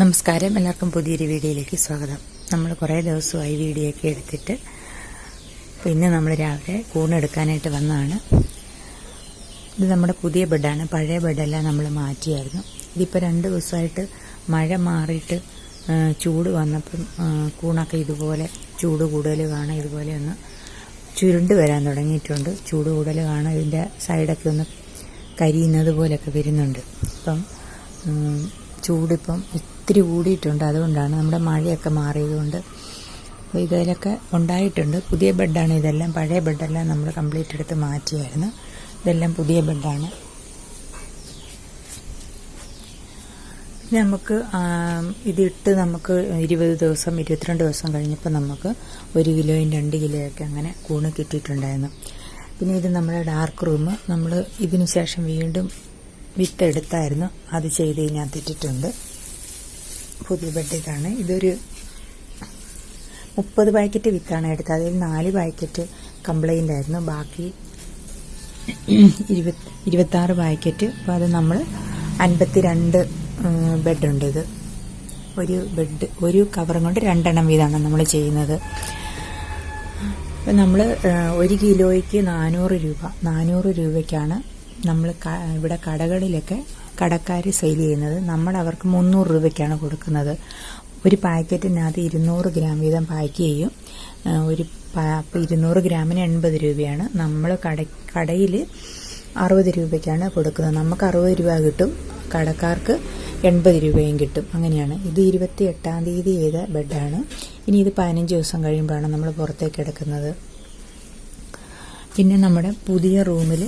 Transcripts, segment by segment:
നമസ്കാരം. എല്ലാവർക്കും പുതിയൊരു വീഡിയോയിലേക്ക് സ്വാഗതം. നമ്മൾ കുറേ ദിവസമായി വീഡിയോ ഒക്കെ എടുത്തിട്ട് അപ്പോൾ ഇന്ന് നമ്മൾ രാവിലെ കൂണെടുക്കാനായിട്ട് വന്നതാണ്. ഇത് നമ്മുടെ പുതിയ ബെഡാണ്. പഴയ ബെഡെല്ലാം നമ്മൾ മാറ്റിയായിരുന്നു. ഇതിപ്പോൾ രണ്ട് ദിവസമായിട്ട് മഴ മാറിയിട്ട് ചൂട് വന്നപ്പം കൂണൊക്കെ ഇതുപോലെ ചൂട് കൂടുതൽ കാണാം ഇതുപോലെ ഒന്ന് ചുരുണ്ട് വരാൻ തുടങ്ങിയിട്ടുണ്ട്. ചൂട് കൂടുതൽ കാണാം ഇതിന്റെ സൈഡൊക്കെ ഒന്ന് കരിയുന്നത് പോലെയൊക്കെ വരുന്നുണ്ട്. അപ്പം ചൂടിപ്പം ഇത്തിരി കൂടിയിട്ടുണ്ട്. അതുകൊണ്ടാണ് നമ്മുടെ മഴയൊക്കെ മാറിയതുകൊണ്ട് അപ്പോൾ ഇതിലൊക്കെ ഉണ്ടായിട്ടുണ്ട്. പുതിയ ബെഡാണ് ഇതെല്ലാം. പഴയ ബെഡെല്ലാം നമ്മൾ കംപ്ലീറ്റ് എടുത്ത് മാറ്റിയായിരുന്നു. ഇതെല്ലാം പുതിയ ബെഡാണ്. നമുക്ക് ഇതിട്ട് നമുക്ക് ഇരുപത് ദിവസം ഇരുപത്തിരണ്ട് ദിവസം കഴിഞ്ഞപ്പോൾ നമുക്ക് ഒരു കിലോയും രണ്ട് കിലോയൊക്കെ അങ്ങനെ കൂണ് കിട്ടിയിട്ടുണ്ടായിരുന്നു. പിന്നെ ഇത് നമ്മുടെ ഡാർക്ക് റൂം. നമ്മൾ ഇതിനു ശേഷം വീണ്ടും വിത്തെടുത്തായിരുന്നു. അത് ചെയ്ത് ഇതിനകത്തിട്ടിട്ടുണ്ട് പുതിയ ബെഡ് ഇതാണ് ഇതൊരു മുപ്പത് പാക്കറ്റ് വിത്താണ് എടുത്തത്. അതിൽ നാല് പാക്കറ്റ് കംപ്ലൈന്റ് ആയിരുന്നു. ബാക്കി ഇരുപത്തി ഇരുപത്താറ് പാക്കറ്റ്. അപ്പോൾ അത് നമ്മൾ അൻപത്തിരണ്ട് ബെഡുണ്ട് ഇത്. ഒരു ബെഡ് ഒരു കവറും കൊണ്ട് രണ്ടെണ്ണം വീതമാണ് നമ്മൾ ചെയ്യുന്നത്. നമ്മൾ ഒരു കിലോയ്ക്ക് നാനൂറ് രൂപ നാനൂറ് രൂപയ്ക്കാണ് നമ്മൾ ഇവിടെ കടകളിലൊക്കെ കടക്കാർ സെയിൽ ചെയ്യുന്നത് നമ്മൾ അവർക്ക് മുന്നൂറ് രൂപയ്ക്കാണ് കൊടുക്കുന്നത്. ഒരു പാക്കറ്റിനകത്ത് ഇരുന്നൂറ് ഗ്രാം വീതം പാക്ക് ചെയ്യും. ഒരു ഇരുന്നൂറ് ഗ്രാമിന് എൺപത് രൂപയാണ്. നമ്മൾ കട കടയിൽ അറുപത് രൂപയ്ക്കാണ് കൊടുക്കുന്നത്. നമുക്ക് അറുപത് രൂപ കിട്ടും. കടക്കാർക്ക് എൺപത് രൂപയും കിട്ടും. അങ്ങനെയാണ്. ഇത് ഇരുപത്തി എട്ടാം തീയതി ചെയ്ത ബെഡാണ്. ഇനി ഇത് പതിനഞ്ച് ദിവസം കഴിയുമ്പോഴാണ് നമ്മൾ പുറത്തേക്ക് എടുക്കുന്നത്. പിന്നെ നമ്മുടെ പുതിയ റൂമിൽ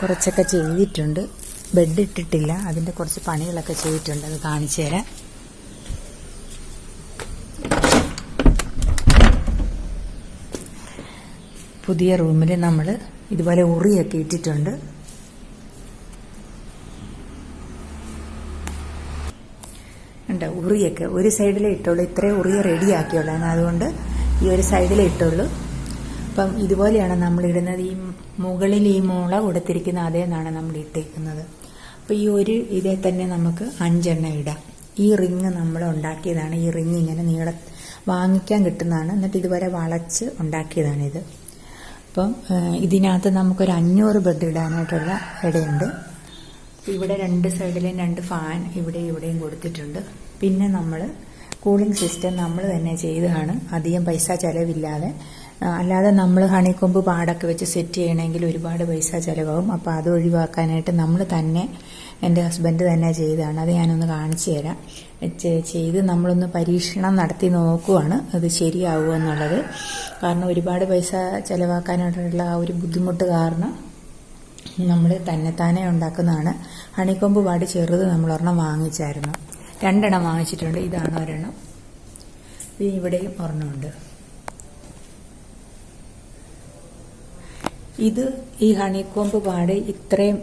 കുറച്ചൊക്കെ ചെയ്തിട്ടുണ്ട്. ബെഡ് ഇട്ടിട്ടില്ല അതിന്റെ കുറച്ച് പണികളൊക്കെ ചെയ്തിട്ടുണ്ട്. അത് കാണിച്ചു തരാം. പുതിയ റൂമിൽ നമ്മൾ ഇതുപോലെ ഉറിയൊക്കെ ഇട്ടിട്ടുണ്ട്. ഉണ്ട് ഉറിയൊക്കെ. ഒരു സൈഡിലേ ഇട്ടുള്ളൂ. ഇത്രയും ഉറിയ റെഡിയാക്കിയുള്ളതാണ് അതുകൊണ്ട് ഈ ഒരു സൈഡിലേ ഇട്ടുള്ളൂ. അപ്പം ഇതുപോലെയാണ് നമ്മൾ ഇടുന്നത് ഈ മുകളിൽ ഈ മുള കൊടുത്തിരിക്കുന്ന അതേന്നാണ് നമ്മൾ ഇട്ടേക്കുന്നത്. അപ്പോൾ ഈ ഒരു ഇതേ തന്നെ നമുക്ക് അഞ്ചെണ്ണം ഇടാം. ഈ റിങ് നമ്മൾ ഉണ്ടാക്കിയതാണ്. ഈ റിങ് ഇങ്ങനെ നീള വാങ്ങിക്കാൻ കിട്ടുന്നതാണ്. എന്നിട്ട് ഇതുവരെ വളച്ച് ഉണ്ടാക്കിയതാണിത് അപ്പം ഇതിനകത്ത് നമുക്കൊരു അഞ്ഞൂറ് ബെഡ് ഇടാനായിട്ടുള്ള ഇടയുണ്ട്. ഇവിടെ രണ്ട് സൈഡിലും രണ്ട് ഫാൻ ഇവിടെ ഇവിടെയും കൊടുത്തിട്ടുണ്ട്. പിന്നെ നമ്മൾ കൂളിംഗ് സിസ്റ്റം നമ്മൾ തന്നെ ചെയ്തതാണ്. അധികം പൈസ ചെലവില്ലാതെ. അല്ലാതെ നമ്മൾ ഹണിക്കൊമ്പ് പാടൊക്കെ വെച്ച് സെറ്റ് ചെയ്യണമെങ്കിൽ ഒരുപാട് പൈസ ചിലവാകും. അപ്പോൾ അത് ഒഴിവാക്കാനായിട്ട് നമ്മൾ തന്നെ എന്റെ ഹസ്ബൻഡ് തന്നെ ചെയ്തതാണ്. അത് ഞാനൊന്ന് കാണിച്ചു തരാം. ചെയ്ത് നമ്മളൊന്ന് പരീക്ഷണം നടത്തി നോക്കുവാണ് അത് ശരിയാവുമോ എന്നുള്ളത്. കാരണം ഒരുപാട് പൈസ ചിലവാക്കാനായിട്ടുള്ള ആ ഒരു ബുദ്ധിമുട്ട് കാരണം നമ്മൾ തന്നെത്താനെ ഉണ്ടാക്കുന്നതാണ്. ഹണിക്കൊമ്പ് പാടി ചെറുത് നമ്മൾ ഒരെണ്ണം വാങ്ങിച്ചായിരുന്നു. രണ്ടെണ്ണം വാങ്ങിച്ചിട്ടുണ്ട്. ഇതാണ് ഒരെണ്ണം. ഇവിടെ ഒരെണ്ണമുണ്ട്. ഇത് ഈ ഹണിക്കോമ്പ് പാട് ഇത്രയും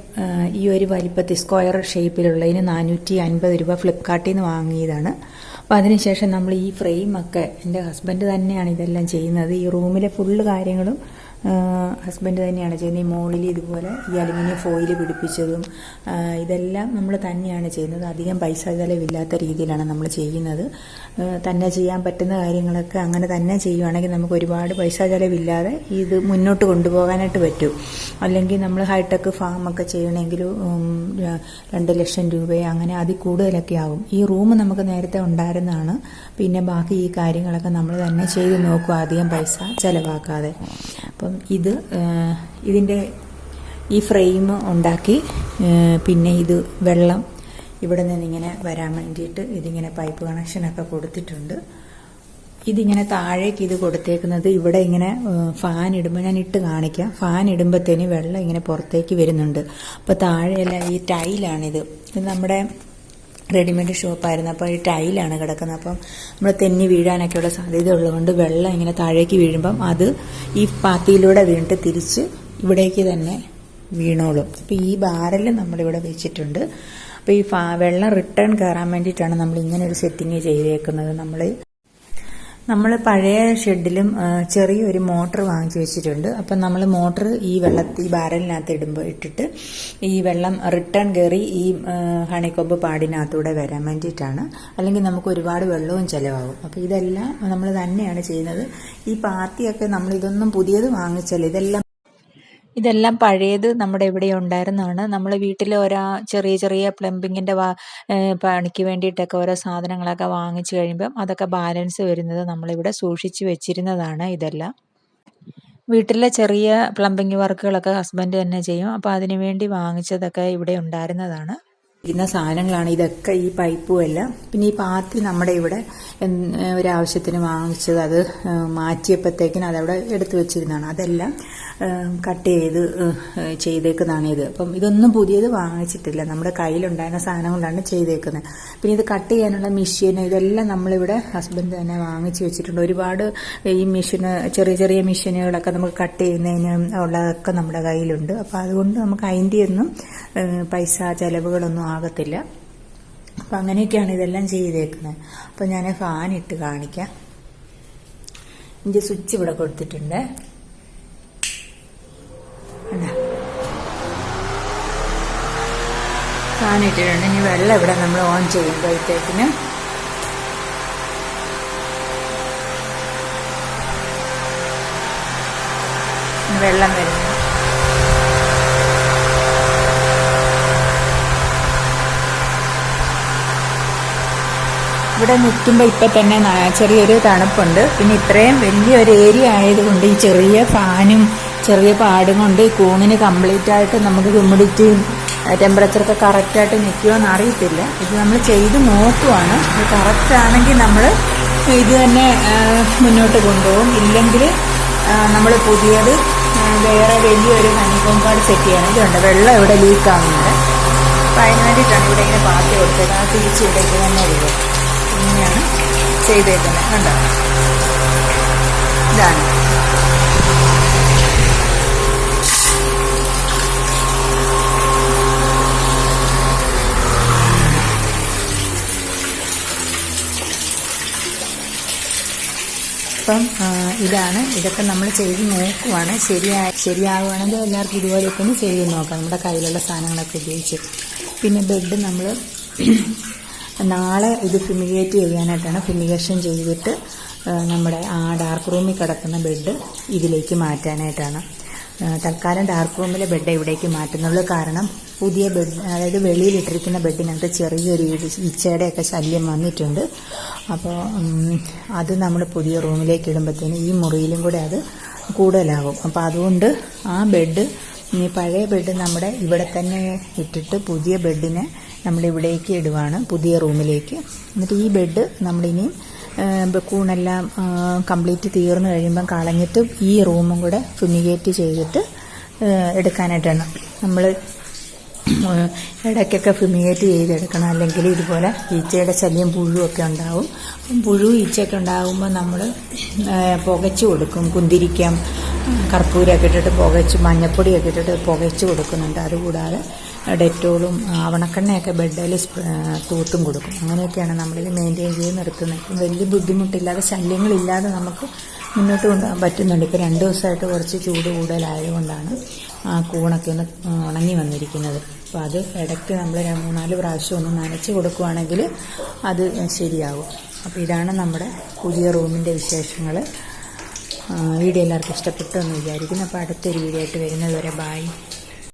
ഈ ഒരു വലിപ്പത്തിൽ സ്ക്വയർ ഷേപ്പിലുള്ളതിന് നാനൂറ്റി അൻപത് രൂപ ഫ്ലിപ്കാർട്ടിൽ നിന്ന് വാങ്ങിയതാണ്. അപ്പം അതിനുശേഷം നമ്മൾ ഈ ഫ്രെയിമൊക്കെ എന്റെ ഹസ്ബൻഡ് തന്നെയാണ് ഇതെല്ലാം ചെയ്യുന്നത്. ഈ റൂമിലെ ഫുള്ള് കാര്യങ്ങളും ഹസ്ബൻഡ് തന്നെയാണ് ചെയ്യുന്നത്. ഈ മോളിൽ ഇതുപോലെ ഈ അലുമിനിയം ഫോയിൽ പിടിപ്പിച്ചതും ഇതെല്ലാം നമ്മൾ തന്നെയാണ് ചെയ്യുന്നത്. അധികം പൈസ ചിലവില്ലാത്ത രീതിയിലാണ് നമ്മൾ ചെയ്യുന്നത്. തന്നെ ചെയ്യാൻ പറ്റുന്ന കാര്യങ്ങളൊക്കെ അങ്ങനെ തന്നെ ചെയ്യുവാണെങ്കിൽ നമുക്ക് ഒരുപാട് പൈസ ചിലവില്ലാതെ ഇത് മുന്നോട്ട് കൊണ്ടുപോകാനായിട്ട് പറ്റും. അല്ലെങ്കിൽ നമ്മൾ ഹൈടെക് ഫാമൊക്കെ ചെയ്യണമെങ്കിൽ ഉം, ര- രണ്ട് ലക്ഷം രൂപ അങ്ങനെ അതിൽ കൂടുതലൊക്കെ ആകും ഈ റൂം നമുക്ക് നേരത്തെ ഉണ്ടായിരുന്നതാണ്. പിന്നെ ബാക്കി ഈ കാര്യങ്ങളൊക്കെ നമ്മൾ തന്നെ ചെയ്ത് നോക്കുക. അധികം പൈസ ചിലവാക്കാതെ. അപ്പം ഇത് ഇതിന്റെ ഈ ഫ്രെയിം ഉണ്ടാക്കി പിന്നെ ഇത് വെള്ളം ഇവിടെ നിന്ന് ഇങ്ങനെ വരാൻ വേണ്ടിയിട്ട് ഇതിങ്ങനെ പൈപ്പ് കണക്ഷനൊക്കെ കൊടുത്തിട്ടുണ്ട്. ഇതിങ്ങനെ താഴേക്ക് ഇത് കൊടുത്തേക്കുന്നത് ഇവിടെ ഇങ്ങനെ ഫാൻ ഇടുമ്പോൾ ഞാൻ ഇട്ട് കാണിക്കാം. ഫാൻ ഇടുമ്പോഴത്തേന് വെള്ളം ഇങ്ങനെ പുറത്തേക്ക് വരുന്നുണ്ട്. അപ്പോൾ താഴെയല്ല ഈ ടൈലാണിത്. ഇത് നമ്മുടെ റെഡിമെയ്ഡ് ഷോപ്പായിരുന്നു അപ്പോൾ ഈ ടൈലാണ് കിടക്കുന്നത്. അപ്പം നമ്മൾ തെന്നി വീഴാനൊക്കെയുള്ള സാധ്യത ഉള്ളതുകൊണ്ട് വെള്ളം ഇങ്ങനെ താഴേക്ക് വീഴുമ്പം അത് ഈ പാത്തിയിലൂടെ വീണിട്ട് തിരിച്ച് ഇവിടേക്ക് തന്നെ വീണോളും. അപ്പോൾ ഈ ബാരൽ നമ്മളിവിടെ വെച്ചിട്ടുണ്ട്. അപ്പോൾ ഈ വെള്ളം റിട്ടേൺ കയറാൻ വേണ്ടിയിട്ടാണ് നമ്മൾ ഇങ്ങനെ ഒരു സെറ്റിങ് ചെയ്തേക്കുന്നത്. നമ്മൾ നമ്മൾ പഴയ ഷെഡിലും ചെറിയൊരു മോട്ടർ വാങ്ങിച്ചു വെച്ചിട്ടുണ്ട്. അപ്പം നമ്മൾ മോട്ടർ ഈ വെള്ളത്തിൽ ഈ ബാരലിനകത്ത് ഇടുമ്പോൾ ഇട്ടിട്ട് ഈ വെള്ളം റിട്ടേൺ കയറി ഈ ഹണിക്കൊമ്പ് പാടിനകത്തൂടെ വരാൻ വേണ്ടിയിട്ടാണ്. അല്ലെങ്കിൽ നമുക്ക് ഒരുപാട് വെള്ളവും ചിലവാകും. അപ്പോൾ ഇതെല്ലാം നമ്മൾ തന്നെയാണ് ചെയ്യുന്നത്. ഈ പാത്തിയൊക്കെ നമ്മൾ ഇതൊന്നും പുതിയത് വാങ്ങിച്ചല്ല. ഇതെല്ലാം ഇതെല്ലാം പഴയത് നമ്മുടെ ഇവിടെ ഉണ്ടായിരുന്നതാണ്. നമ്മൾ വീട്ടിൽ ഓരോ ചെറിയ ചെറിയ പ്ലംബിങ്ങിന്റെ വാ പണിക്ക് വേണ്ടിയിട്ടൊക്കെ ഓരോ സാധനങ്ങളൊക്കെ വാങ്ങിച്ചു കഴിയുമ്പം അതൊക്കെ ബാലൻസ് വരുന്നത് നമ്മളിവിടെ സൂക്ഷിച്ച് വെച്ചിരുന്നതാണ് ഇതെല്ലാം. വീട്ടിലെ ചെറിയ പ്ലംബിങ് വർക്കുകളൊക്കെ ഹസ്ബൻഡ് തന്നെ ചെയ്യും. അപ്പോൾ അതിനു വേണ്ടി വാങ്ങിച്ചതൊക്കെ ഇവിടെ ഉണ്ടായിരുന്നതാണ്. ഇരിക്കുന്ന സാധനങ്ങളാണ്. ഇതൊക്കെ ഈ പൈപ്പും എല്ലാം. പിന്നെ ഈ പാത്തി നമ്മുടെ ഇവിടെ ഒരാവശ്യത്തിന് വാങ്ങിച്ചത് അത് മാറ്റിയപ്പോഴത്തേക്കിന് അതവിടെ എടുത്തു വെച്ചിരുന്നതാണ്. അതെല്ലാം കട്ട് ചെയ്ത് ചെയ്തേക്കുന്നതാണ് ഇത്. അപ്പം ഇതൊന്നും പുതിയത് വാങ്ങിച്ചിട്ടില്ല. നമ്മുടെ കയ്യിലുണ്ടായിരുന്ന സാധനം കൊണ്ടാണ് ചെയ്തേക്കുന്നത്. പിന്നെ ഇത് കട്ട് ചെയ്യാനുള്ള മെഷീൻ ഇതെല്ലാം നമ്മളിവിടെ ഹസ്ബൻഡ് തന്നെ വാങ്ങിച്ചു വെച്ചിട്ടുണ്ട്. ഒരുപാട് ഈ മെഷീന് ചെറിയ ചെറിയ മെഷീനുകളൊക്കെ നമുക്ക് കട്ട് ചെയ്യുന്നതിന് ഉള്ളതൊക്കെ നമ്മുടെ കയ്യിലുണ്ട്. അപ്പോൾ അതുകൊണ്ട് നമുക്ക് അതിന്റെ ഒന്നും പൈസ ചെലവുകളൊന്നും ആകത്തില്ല. അപ്പം അങ്ങനെയൊക്കെയാണ് ഇതെല്ലാം ചെയ്തേക്കുന്നത്. അപ്പം ഞാൻ ഫാൻ ഇട്ട് കാണിക്കാം. ഇതിന്റെ സ്വിച്ച് ഇവിടെ കൊടുത്തിട്ടുണ്ട്? ഫാൻ ഇട്ടിട്ടുണ്ട്. ഇനി വെള്ളം ഇവിടെ നമ്മൾ ഓൺ ചെയ്യുമ്പോഴത്തേക്കിന് വെള്ളം വരുന്നു. ഇവിടെ നിൽക്കുമ്പോൾ ഇപ്പം തന്നെ ചെറിയൊരു തണുപ്പുണ്ട്. പിന്നെ ഇത്രയും വലിയൊരു ഏരിയ ആയതുകൊണ്ട് ഈ ചെറിയ ഫാനും ചെറിയ പാടും കൊണ്ട് ഈ കൂണിന് കംപ്ലീറ്റ് ആയിട്ട് നമുക്ക് ഹ്യൂമിഡിറ്റിയും ടെമ്പറേച്ചറൊക്കെ കറക്റ്റായിട്ട് നിൽക്കുമോ അറിയത്തില്ല ഇത് നമ്മൾ ചെയ്ത് നോക്കുവാണ്. ഇത് കറക്റ്റ് ആണെങ്കിൽ നമ്മൾ ഇത് തന്നെ മുന്നോട്ട് കൊണ്ടുപോകും. ഇല്ലെങ്കിൽ നമ്മൾ പുതിയത് വേറെ വലിയൊരു ഹണികോമ്പാട് സെറ്റ് ചെയ്യണം. വെള്ളം ഇവിടെ ലീക്കാവുന്നുണ്ട് അപ്പം അതിന് വേണ്ടിയിട്ടാണ് ഇവിടെ ഇങ്ങനെ പാത്തി കൊടുത്തത്. ആ തിരിച്ച് ഇവിടേക്ക് തന്നെ വരും ഇങ്ങനെയാണ് ചെയ്തേക്കുന്നത്. കണ്ടോ? ഇതാണ്. അപ്പം ഇതാണ്. ഇതൊക്കെ നമ്മൾ ചെയ്ത് നോക്കുവാണ്. ശരിയാ ശരിയാവുകയാണെങ്കിൽ എല്ലാവർക്കും ഇതുപോലെയൊക്കെ ഒന്ന് ചെയ്ത് നോക്കാം. നമ്മുടെ കയ്യിലുള്ള സാധനങ്ങളൊക്കെ ഉപയോഗിച്ച്. പിന്നെ ബെഡ് നമ്മൾ നാളെ ഇത് ഫിമിഗേറ്റ് ചെയ്യാനായിട്ടാണ് ഫിമിഗേഷൻ ചെയ്തിട്ട് നമ്മുടെ ആ ഡാർക്ക് റൂമിൽ കിടക്കുന്ന ബെഡ് ഇതിലേക്ക് മാറ്റാനായിട്ടാണ്. തൽക്കാലം ഡാർക്ക് റൂമിലെ ബെഡ് ഇവിടേക്ക് മാറ്റുന്നുള്ളൂ. കാരണം പുതിയ ബെഡ് അതായത് വെളിയിലിട്ടിരിക്കുന്ന ബെഡിനകത്ത് ചെറിയൊരു ഇച്ചയുടെയൊക്കെ ശല്യം വന്നിട്ടുണ്ട്. അപ്പോൾ അത് നമ്മൾ പുതിയ റൂമിലേക്ക് ഇടുമ്പോഴത്തേന് ഈ മുറിയിലും കൂടെ അത് കൂടുതലാകും. അപ്പോൾ അതുകൊണ്ട് ആ ബെഡ് ഈ പഴയ ബെഡ് നമ്മുടെ ഇവിടെ തന്നെ ഇട്ടിട്ട് പുതിയ ബെഡിനെ നമ്മൾ ഇവിടേക്ക് ഇടുവാണ് പുതിയ റൂമിലേക്ക്. എന്നിട്ട് ഈ ബെഡ് നമ്മളിനിയും കൂണെല്ലാം കംപ്ലീറ്റ് തീർന്നു കഴിയുമ്പം കളഞ്ഞിട്ട് ഈ റൂമും കൂടെ ഫുമിഗേറ്റ് ചെയ്തിട്ട് എടുക്കാനായിട്ടാണ്. നമ്മൾ ഇടയ്ക്കൊക്കെ ഫിമിഗേറ്റ് ചെയ്തെടുക്കണം. അല്ലെങ്കിൽ ഇതുപോലെ ഈച്ചയുടെ ശല്യം പുഴുവൊക്കെ ഉണ്ടാവും. പുഴു ഈച്ചയൊക്കെ ഉണ്ടാകുമ്പോൾ നമ്മൾ പുകച്ചു കൊടുക്കും. കുന്തിരിക്കം കർപ്പൂരമൊക്കെ ഇട്ടിട്ട് പുകച്ച് മഞ്ഞപ്പൊടിയൊക്കെ ഇട്ടിട്ട് പുകച്ചു കൊടുക്കുന്നുണ്ട്. അതുകൂടാതെ ഡെറ്റോളും ആവണക്കെണ്ണയൊക്കെ ബെഡിൽ തൂത്തും കൊടുക്കും. അങ്ങനെയൊക്കെയാണ് നമ്മളിത് മെയിന്റെയിൻ ചെയ്ത് നിർത്തുന്നത്. വലിയ ബുദ്ധിമുട്ടില്ലാതെ ശല്യങ്ങളില്ലാതെ നമുക്ക് മുന്നോട്ട് കൊണ്ടുപോകാൻ പറ്റുന്നുണ്ട്. ഇപ്പോൾ രണ്ട് ദിവസമായിട്ട് കുറച്ച് ചൂട് കൂടുതലായതുകൊണ്ടാണ് ആ കൂണൊക്കെ ഒന്ന് ഉണങ്ങി വന്നിരിക്കുന്നത്. അപ്പോൾ അത് ഇടയ്ക്ക് നമ്മൾ മൂന്നാൽ പ്രാവശ്യം ഒന്ന് നനച്ച് കൊടുക്കുവാണെങ്കിൽ അത് ശരിയാകും. അപ്പോൾ ഇതാണ് നമ്മുടെ പുതിയ റൂമിന്റെ വിശേഷങ്ങൾ. വീഡിയോ എല്ലാവർക്കും ഇഷ്ടപ്പെട്ടു എന്ന് വിചാരിക്കുന്നു. അപ്പോൾ അടുത്തൊരു വീഡിയോ ആയിട്ട് വരുന്നത് വരെ ബായ്